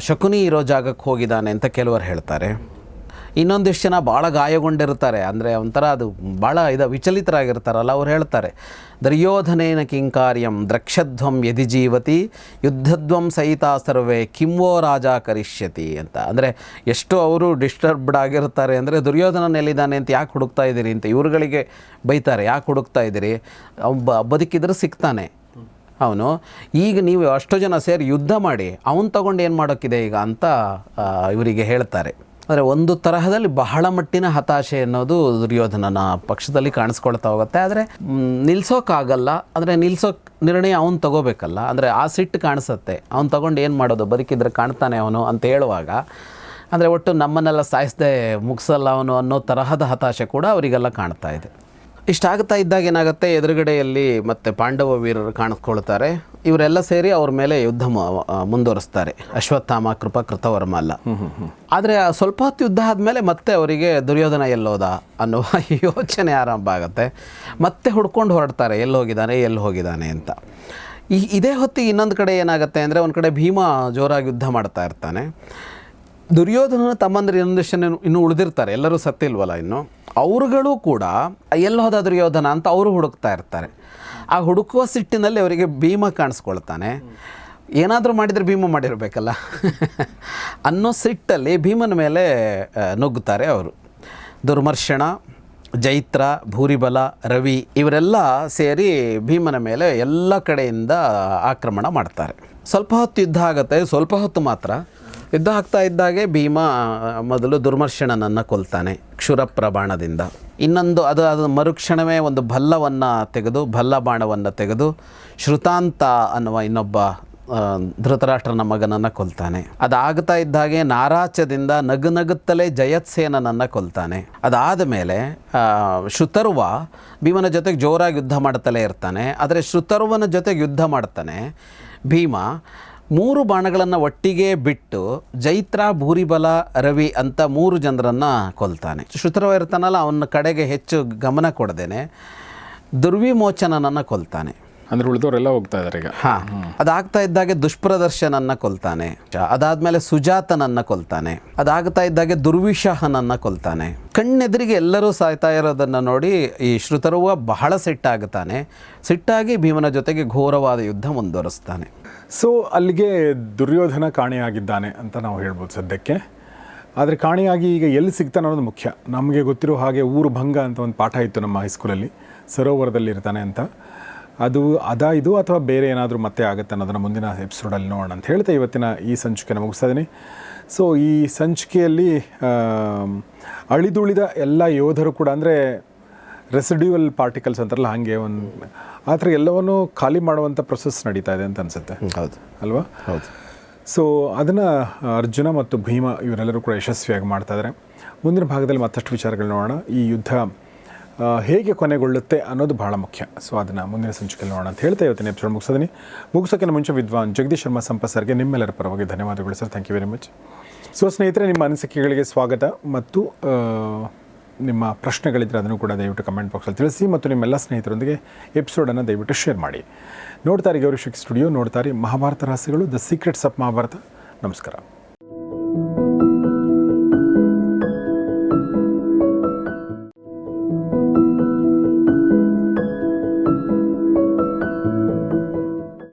ಶಕುನಿ ಇರೋ ಜಾಗಕ್ಕೆ ಹೋಗಿದ್ದಾನೆ ಅಂತ ಕೆಲವರು ಹೇಳ್ತಾರೆ. ಇನ್ನೊಂದಿಷ್ಟು ಜನ ಭಾಳ ಗಾಯಗೊಂಡಿರ್ತಾರೆ ಅಂದರೆ ಒಂಥರ ಅದು ಭಾಳ ಇದು ವಿಚಲಿತರಾಗಿರ್ತಾರಲ್ಲ, ಅವ್ರು ಹೇಳ್ತಾರೆ, ದುರ್ಯೋಧನೇನ ಕಿಂಕಾರ್ಯಂ ದ್ರಕ್ಷಧ್ವಂ ಯದಿ ಜೀವತಿ, ಯುದ್ಧಧ್ವಂ ಸಹಿತ ಸರ್ವೇ, ಕಿಂವೋ ರಾಜ ಕರಿಷ್ಯತಿ ಅಂತ. ಅಂದರೆ ಎಷ್ಟು ಅವರು ಡಿಸ್ಟರ್ಬ್ಡ್ ಆಗಿರ್ತಾರೆ ಅಂದರೆ ದುರ್ಯೋಧನ ಎಲ್ಲಿದ್ದಾನೆ ಅಂತ ಯಾಕೆ ಹುಡುಕ್ತಾ ಇದ್ದೀರಿ ಅಂತ ಇವ್ರುಗಳಿಗೆ ಬೈತಾರೆ, ಯಾಕೆ ಹುಡುಕ್ತಾ ಇದ್ದೀರಿ? ಬದುಕಿದ್ರೆ ಸಿಗ್ತಾನೆ. ಅವನು ಈಗ ನೀವು ಅಷ್ಟು ಜನ ಸೇರಿ ಯುದ್ಧ ಮಾಡಿ ಅವನು ತಗೊಂಡು ಏನು ಮಾಡೋಕ್ಕಿದೆ ಈಗ ಅಂತ ಇವರಿಗೆ ಹೇಳ್ತಾರೆ. ಅಂದರೆ ಒಂದು ತರಹದಲ್ಲಿ ಬಹಳ ಮಟ್ಟಿನ ಹತಾಶೆ ಅನ್ನೋದು ದುರ್ಯೋಧನನ ಪಕ್ಷದಲ್ಲಿ ಕಾಣಿಸ್ಕೊಳ್ತಾ ಹೋಗುತ್ತೆ. ಆದರೆ ನಿಲ್ಸೋಕ್ಕಾಗಲ್ಲ ಅಂದರೆ ನಿಲ್ಸೋ ನಿರ್ಣಯ ಅವನು ತಗೋಬೇಕಲ್ಲ. ಅಂದರೆ ಆ ಸಿಟ್ಟು ಕಾಣಿಸುತ್ತೆ. ಅವ್ನು ತಗೊಂಡು ಏನು ಮಾಡೋದು? ಬದುಕಿದ್ರೆ ಕಾಣ್ತಾನೆ ಅವನು ಅಂತ ಹೇಳುವಾಗ. ಅಂದರೆ ಒಟ್ಟು ನಮ್ಮನ್ನೆಲ್ಲ ಸಾಯಿಸದೆ ಮುಗಿಸಲ್ಲ ಅವನು ಅನ್ನೋ ತರಹದ ಹತಾಶೆ ಕೂಡ ಅವರಿಗೆಲ್ಲ ಕಾಣ್ತಾ ಇದೆ. ಇಷ್ಟಾಗ್ತಾ ಇದ್ದಾಗ ಏನಾಗುತ್ತೆ? ಎದುರುಗಡೆಯಲ್ಲಿ ಮತ್ತೆ ಪಾಂಡವ ವೀರರು ಕಾಣಿಸ್ಕೊಳ್ತಾರೆ. ಇವರೆಲ್ಲ ಸೇರಿ ಅವ್ರ ಮೇಲೆ ಯುದ್ಧ ಮುಂದುವರಿಸ್ತಾರೆ. ಅಶ್ವತ್ಥಾಮ ಕೃಪ ಕೃತವರ್ಮ ಅಲ್ಲ ಆದರೆ ಸ್ವಲ್ಪ ಹೊತ್ತು ಯುದ್ಧ ಆದಮೇಲೆ ಮತ್ತೆ ಅವರಿಗೆ ದುರ್ಯೋಧನ ಎಲ್ಲೋದ ಅನ್ನುವ ಯೋಚನೆ ಆರಂಭ ಆಗುತ್ತೆ. ಮತ್ತೆ ಹುಡ್ಕೊಂಡು ಹೊರಡ್ತಾರೆ ಎಲ್ಲಿ ಹೋಗಿದ್ದಾನೆ ಎಲ್ಲಿ ಹೋಗಿದ್ದಾನೆ ಅಂತ. ಈ ಇದೇ ಹೊತ್ತಿಗೆ ಇನ್ನೊಂದು ಕಡೆ ಏನಾಗುತ್ತೆ ಅಂದರೆ ಒಂದು ಕಡೆ ಭೀಮ ಜೋರಾಗಿ ಯುದ್ಧ ಮಾಡ್ತಾ ಇರ್ತಾನೆ. ದುರ್ಯೋಧನನ ತಮ್ಮಂದ್ರೆ ಇನ್ನೊಂದಿಷ್ಟು ಜನ ಇನ್ನೂ ಉಳಿದಿರ್ತಾರೆ. ಎಲ್ಲರೂ ಸತ್ತಿಲ್ವಲ್ಲ ಇನ್ನು? ಅವರುಗಳು ಕೂಡ, ಎಲ್ಲಿ ಹೋದ ದುರ್ಯೋಧನ ಅಂತ ಅವರು ಹುಡುಕ್ತಾ ಇರ್ತಾರೆ. ಆ ಹುಡುಕುವ ಸಿಟ್ಟಿನಲ್ಲಿ ಅವರಿಗೆ ಭೀಮ ಕಾಣಿಸ್ಕೊಳ್ತಾನೆ. ಏನಾದರೂ ಮಾಡಿದರೆ ಭೀಮ ಮಾಡಿರಬೇಕಲ್ಲ? ಅನ್ನೋ ಸಿಟ್ಟಲ್ಲಿ ಭೀಮನ ಮೇಲೆ ನುಗ್ಗುತ್ತಾರೆ ಅವರು. ದುರ್ಮರ್ಷಣ, ಜೈತ್ರ, ಭೂರಿಬಲ, ರವಿ ಇವರೆಲ್ಲ ಸೇರಿ ಭೀಮನ ಮೇಲೆ ಎಲ್ಲ ಕಡೆಯಿಂದ ಆಕ್ರಮಣ ಮಾಡ್ತಾರೆ. ಸ್ವಲ್ಪ ಹೊತ್ತು ಯುದ್ಧ ಆಗುತ್ತೆ, ಸ್ವಲ್ಪ ಹೊತ್ತು ಮಾತ್ರ. ಯುದ್ಧ ಆಗ್ತಾ ಇದ್ದಾಗೆ ಭೀಮ ಮೊದಲು ದುರ್ಮರ್ಷಣನನ್ನು ಕೊಲ್ತಾನೆ ಕ್ಷುರ ಪ್ರಬಾಣದಿಂದ ಇನ್ನೊಂದು ಅದು ಅದು ಮರುಕ್ಷಣವೇ ಒಂದು ಭಲ್ಲವನ್ನು ತೆಗೆದು ಭಲ್ಲ ಬಾಣವನ್ನು ತೆಗೆದು ಶ್ರುತಾಂತ ಅನ್ನುವ ಇನ್ನೊಬ್ಬ ಧೃತರಾಷ್ಟ್ರನ ಮಗನನ್ನು ಕೊಲ್ತಾನೆ. ಅದಾಗ್ತಾ ಇದ್ದಾಗೆ ನಾರಾಚದಿಂದ ನಗು ನಗುತ್ತಲೇ ಜಯತ್ಸೇನನನ್ನು ಕೊಲ್ತಾನೆ. ಅದಾದ ಮೇಲೆ ಶುತರ್ವ ಭೀಮನ ಜೊತೆಗೆ ಜೋರಾಗಿ ಯುದ್ಧ ಮಾಡ್ತಲೇ ಇರ್ತಾನೆ. ಆದರೆ ಶುತರ್ವನ ಜೊತೆಗೆ ಯುದ್ಧ ಮಾಡ್ತಾನೆ ಭೀಮ. ಮೂರು ಬಾಣಗಳನ್ನು ಒಟ್ಟಿಗೆ ಬಿಟ್ಟು ಜೈತ್ರ, ಭೂರಿಬಲ, ರವಿ ಅಂತ ಮೂರು ಜನರನ್ನು ಕೊಲ್ತಾನೆ. ಶುತ್ರವ ಇರ್ತಾನಲ್ಲ, ಅವನ ಕಡೆಗೆ ಹೆಚ್ಚು ಗಮನ ಕೊಡದೇನೆ. ದುರ್ವಿಮೋಚನನನ್ನು ಕೊಲ್ತಾನೆ. ಅಂದ್ರೆ ಉಳಿದವರೆಲ್ಲ ಹೋಗ್ತಾ ಇದ್ದಾರೆ ಈಗ. ಹಾ. ಅದಾಗ್ತಾ ಇದ್ದಾಗೆ ದುಷ್ಪ್ರದರ್ಶನನ್ನ ಕೊಲ್ತಾನೆ. ಅದಾದ್ಮೇಲೆ ಸುಜಾತನನ್ನ ಕೊಲ್ತಾನೆ. ಅದಾಗ್ತಾ ಇದ್ದಾಗೆ ದುರ್ವಿಷಹನನ್ನ ಕೊಲ್ತಾನೆ. ಕಣ್ಣೆದುರಿಗೆ ಎಲ್ಲರೂ ಸಾಯ್ತಾ ಇರೋದನ್ನ ನೋಡಿ ಈ ಶ್ರುತರುವ ಬಹಳ ಸಿಟ್ಟಾಗುತ್ತಾನೆ. ಸಿಟ್ಟಾಗಿ ಭೀಮನ ಜೊತೆಗೆ ಘೋರವಾದ ಯುದ್ಧ ಮುಂದುವರಿಸ್ತಾನೆ. ಸೊ ಅಲ್ಲಿಗೆ ದುರ್ಯೋಧನ ಕಾಣೆಯಾಗಿದ್ದಾನೆ ಅಂತ ನಾವು ಹೇಳ್ಬೋದು ಸದ್ಯಕ್ಕೆ. ಆದರೆ ಕಾಣೆಯಾಗಿ ಈಗ ಎಲ್ಲಿ ಸಿಗ್ತಾನೆ ಅನ್ನೋದು ಮುಖ್ಯ. ನಮಗೆ ಗೊತ್ತಿರೋ ಹಾಗೆ ಊರು ಭಂಗ ಅಂತ ಒಂದು ಪಾಠ ಇತ್ತು ನಮ್ಮ ಹೈಸ್ಕೂಲಲ್ಲಿ ಸರೋವರದಲ್ಲಿ ಇರ್ತಾನೆ ಅಂತ. ಅದು ಅದಾ ಇದು ಅಥವಾ ಬೇರೆ ಏನಾದರೂ ಮತ್ತೆ ಆಗುತ್ತೆ ಅನ್ನೋದನ್ನು ಮುಂದಿನ ಎಪಿಸೋಡಲ್ಲಿ ನೋಡೋಣ ಅಂತ ಹೇಳ್ತಾ ಇವತ್ತಿನ ಈ ಸಂಚಿಕೆನ ಮುಗಿಸ್ತಾ ಇದ್ದೀನಿ. ಸೊ ಈ ಸಂಚಿಕೆಯಲ್ಲಿ ಅಳಿದುಳಿದ ಎಲ್ಲ ಯೋಧರು ಕೂಡ ಅಂದರೆ ರೆಸಿಡ್ಯೂವಲ್ ಪಾರ್ಟಿಕಲ್ಸ್ ಅಂತಾರಲ್ಲ ಹಾಗೆ ಒಂದು ಆ ಥರ ಎಲ್ಲವನ್ನು ಖಾಲಿ ಮಾಡುವಂಥ ಪ್ರೊಸೆಸ್ ನಡೀತಾ ಇದೆ ಅಂತ ಅನಿಸುತ್ತೆ. ಹೌದು. ಅಲ್ವಾ? ಹೌದು. ಸೊ ಅದನ್ನು ಅರ್ಜುನ ಮತ್ತು ಭೀಮ ಇವರೆಲ್ಲರೂ ಕೂಡ ಯಶಸ್ವಿಯಾಗಿ ಮಾಡ್ತಾ ಇದ್ದಾರೆ ಮುಂದಿನ ಭಾಗದಲ್ಲಿ ಮತ್ತಷ್ಟು ವಿಚಾರಗಳು ನೋಡೋಣ. ಈ ಯುದ್ಧ ಹೇಗೆ ಕೊನೆಗೊಳ್ಳುತ್ತೆ ಅನ್ನೋದು ಬಹಳ ಮುಖ್ಯ. ಸೊ ಅದನ್ನು ಮುಂದಿನ ಸಂಚಿಕೆಯಲ್ಲಿ ನೋಡೋಣ ಅಂತ ಹೇಳ್ತಾ ಇವತ್ತಿನ ಎಪಿಸೋಡ್ ಮುಗಿಸೋದೀನಿ. ಮುಗಿಸೋಕ್ಕಿಂತ ಮುಂಚೆ ವಿದ್ವಾನ್ ಜಗದೀಶ್ ಶರ್ಮಾ ಸಂಪ ಸರ್ಗೆ ನಿಮ್ಮೆಲ್ಲರ ಪರವಾಗಿ ಧನ್ಯವಾದಗಳು sir thank you very much so ಸ್ನೇಹಿತರೆ, ನಿಮ್ಮ ಅನಿಸಿಕೆಗಳಿಗೆ ಸ್ವಾಗತ ಮತ್ತು ನಿಮ್ಮ ಪ್ರಶ್ನೆಗಳಿದ್ದರೆ ಅದನ್ನು ಕೂಡ ದಯವಿಟ್ಟು ಕಮೆಂಟ್ ಬಾಕ್ಸಲ್ಲಿ ತಿಳಿಸಿ ಮತ್ತು ನಿಮ್ಮೆಲ್ಲ ಸ್ನೇಹಿತರೊಂದಿಗೆ ಎಪಿಸೋಡನ್ನು ದಯವಿಟ್ಟು ಶೇರ್ ಮಾಡಿ. ನೋಡ್ತಾರೆ ಗೌರಿ ಶಕ್ತಿ ಸ್ಟುಡಿಯೋ ನೋಡ್ತಾರೆ ಮಹಾಭಾರತ ರಹಸ್ಯಗಳು ದ ಸೀಕ್ರೆಟ್ಸ್ ಆಫ್ ಮಹಾಭಾರತ ನಮಸ್ಕಾರ.